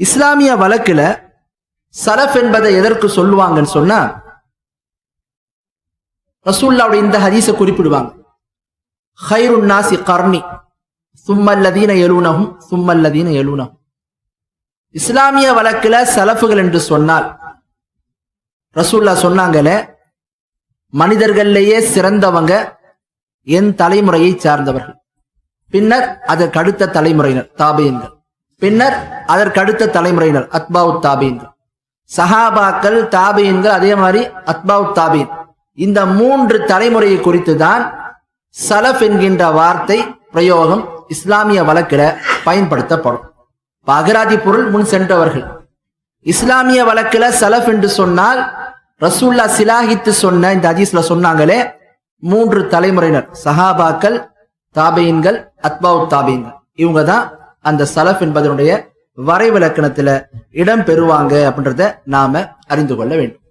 இஸ்லாமிய வழக்குல சலஃப் என்பதை எதற்கு சொல்லுவாங்கன்னு சொன்னா ரசூல்லாவுடைய இந்த ஹதீஸை குறிப்பிடுவாங்க. ஹைருன் நாசி கர்ணி சும்மல்லதீன எழுனகும் சும்மல்லதீன எழுனகும் இஸ்லாமிய வழக்குல சலஃபுகள் என்று சொன்னால் ரசூல்லா சொன்னாங்களே மனிதர்கள்லேயே சிறந்தவங்க என் தலைமுறையை சார்ந்தவர்கள். பின்னர் அதற்கு அடுத்த தலைமுறையினர் தாபியன்கள் பின்னர் அதற்கு அடுத்த தலைமுறையினர் அத்பாவு தாபீன் சஹாபாக்கள் தாபீன்கள் அதே மாதிரி அத்பாவு தாபீன். இந்த மூன்று தலைமுறையை குறித்து தான் சலஃப் என்கின்ற வார்த்தை பிரயோகம் இஸ்லாமிய வழக்கில் பயன்படுத்தப்படும். அகராதி பொருள் முன் சென்றவர்கள். இஸ்லாமிய வழக்கில் சலஃப் என்று சொன்னால் ரசூல்லா சிலாகித்து சொன்ன இந்த ஹதீஸ்ல சொன்னாங்களே மூன்று தலைமுறையினர் சஹாபாக்கள் தாபையின்கள் அத்பாவு தாபையின்கள் இவங்க தான் அந்த சலஃப் என்பதனுடைய வரைவிலக்கணத்துல இடம் பெறுவாங்க அப்படின்றத நாம அறிந்து கொள்ள வேண்டும்.